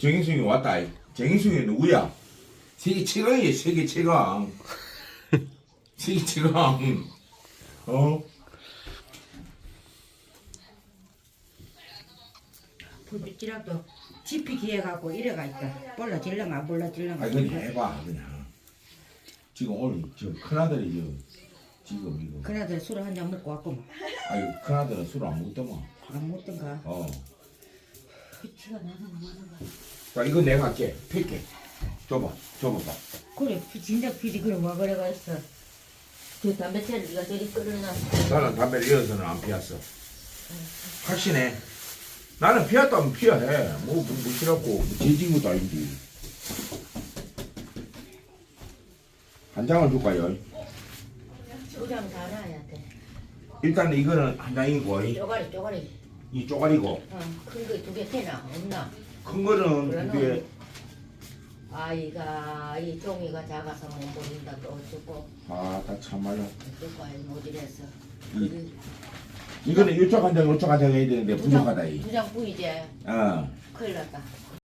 정인숙이 왔다. 정인숙이 누구야? 세계 최강이야, 세계 최강. 세계 최강. 어? 불빛이라도 지피 기해갖고 이래가 있다. 몰라 질렁 안 몰라 질렁 아, 안 그냥. 해봐, 그냥. 지금 오늘, 저, 큰아들이 저, 지금 이거. 그나들 술을 한 잔 먹고 왔구만. 아니, 큰아들은 술 안 먹더만. 안 먹던가. 어. 그 티가 자, 이거 내가 할게. 팰게. 줘봐, 줘봐. 그래 진작 피디 그래 와 그래가 있어. 저 담배채를 네가 저리 끌어놔. 나는 담배를 이어서는 안 피웠어. 확신해. 나는 피웠다면 피워해. 뭐, 뭐, 뭐, 싫었고, 재진 것도 아닌데. 한 장을 줄까요? 다 놔야 돼. 일단 이거는 한 장이고, 이- 쪼가리 쪼가리. 이 쪼가리고, 어, 큰거 두 개 되나 없나? 큰 거는 이게, 아이가 이 종이가 작아서 못 보인다 또 어쩌고 아, 다 참말로. 어쩌고 아이 모질해서. 이- 이거는 요쪽 한 장, 요쪽 한 장 해야 되는데 부족하다, 이. 두장 부이제 어. 큰일 났다.